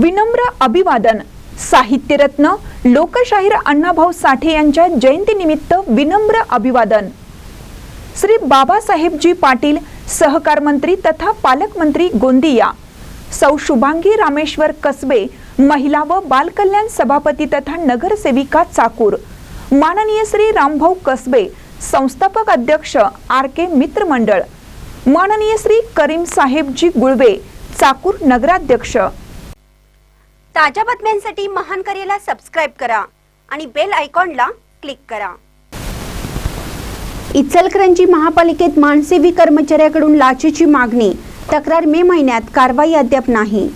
विनम्र अभिवादन साहित्यरत्न लोकशाहीर अण्णाभाऊ साठे यांच्या जयंतीनिमित्त विनम्र अभिवादन. श्री बाबासाहेबजी पाटील सहकार मंत्री तथा पालकमंत्री गोंदिया सौ शुभांगी रामेश्वर कसबे महिला व बालकल्याण सभापती तथा नगरसेविका चाकूर माननीय श्री रामभाऊ कसबे संस्थापक अध्यक्ष आर के मित्र मंडळ माननीय श्री करीम साहेबजी गुळवे चाकूर नगराध्यक्ष ताज्या बातम्यांसाठी महान करेला सबस्क्राईब करा आणि बेल आयकॉनला क्लिक करा. इचलकरंजी महापालिकेत मानसेवी कर्मचाऱ्याकडून लाचेची मागणी. तक्रार मे महिन्यात कारवाई अद्याप नाही.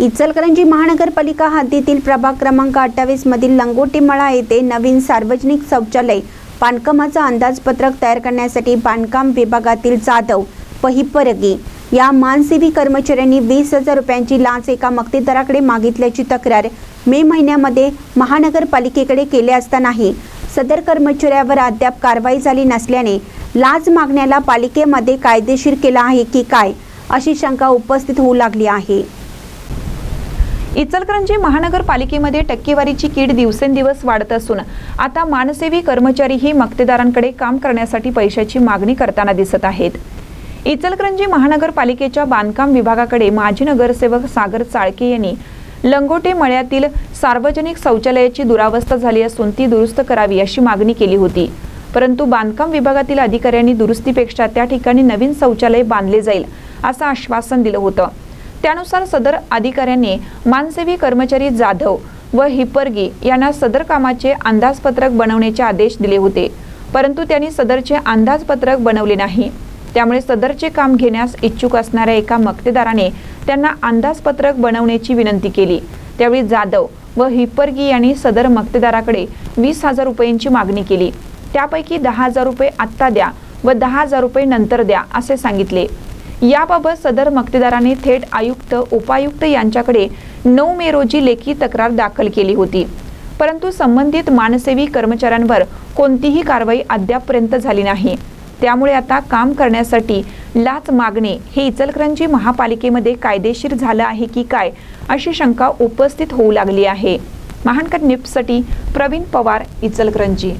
इचलकरंजी महानगरपालिका हद्दीतील प्रभाग क्रमांक अठ्ठावीस मधील लंगोटीमळा येथे नवीन सार्वजनिक शौचालय बांधकामाचं अंदाजपत्रक तयार करण्यासाठी बांधकाम विभागातील जाधव पहिपरगी या मानसेवी कर्मचाऱ्यांनी वीस हजार रुपयांची लाच एका मक्तेदाराकडे मागितल्याची तक्रार मे महिन्यामध्ये महानगरपालिकेकडे केले असतानाही सदर कर्मचाऱ्यावर अद्याप कारवाई झाली नसल्याने लाच मागण्याला पालिकेमध्ये कायदेशीर केला आहे की काय अशी शंका उपस्थित होऊ लागली आहे. इचलकरंजी महानगरपालिकेमध्ये टक्केवारीची कीड दिवसेंदिवस वाढत असून आता मानसेवी कर्मचारीही मक्तेदारांकडे काम करण्यासाठी पैशाची मागणी करताना दिसत आहेत. इचलकरंजी महानगरपालिकेच्या बांधकाम विभागाकडे माजी नगरसेवक सागर चाळके यांनी लंगोटे मळ्यातील सार्वजनिक शौचालयाची दुरावस्था झाली असून ती दुरुस्त करावी अशी मागणी केली होती. परंतु बांधकाम विभागातील अधिकाऱ्यांनी दुरुस्तीपेक्षा त्या ठिकाणी नवीन शौचालय बांधले जाईल असं आश्वासन दिलं होतं. त्यानुसार सदर अधिकाऱ्यांनी मानसेवी कर्मचारी जाधव व हिपरगी यांना सदर कामाचे अंदाजपत्रक बनवण्याचे आदेश दिले होते. परंतु त्यांनी सदरचे अंदाजपत्रक बनवले नाही. त्यामुळे सदरचे काम घेण्यास इच्छुक असणाऱ्या एका मक्तेदाराने त्यांना अंदाजपत्रक बनवण्याची विनंती केली. त्यावेळी जाधव व हिपरगी यांनी सदर मक्तेदाराकडे वीस हजार रुपयांची मागणी केली. त्यापैकी दहा हजार रुपये आत्ता द्या व दहा हजार रुपये नंतर द्या असे सांगितले. याबाबत सदर मक्तेदाराने थेट आयुक्त उपायुक्त यांच्याकडे नऊ मे रोजी लेखी तक्रार दाखल केली होती. परंतु संबंधित मानसेवी कर्मचाऱ्यांवर कोणतीही कारवाई अद्यापपर्यंत झाली नाही. त्यामुळे आता काम करण्यासाठी लाच मागणे हे इचलकरंजी महापालिकेमध्ये कायदेशीर झालं आहे की काय अशी शंका उपस्थित होऊ लागली आहे. महानकर न्यूजसाठी प्रवीण पवार इचलकरंजी.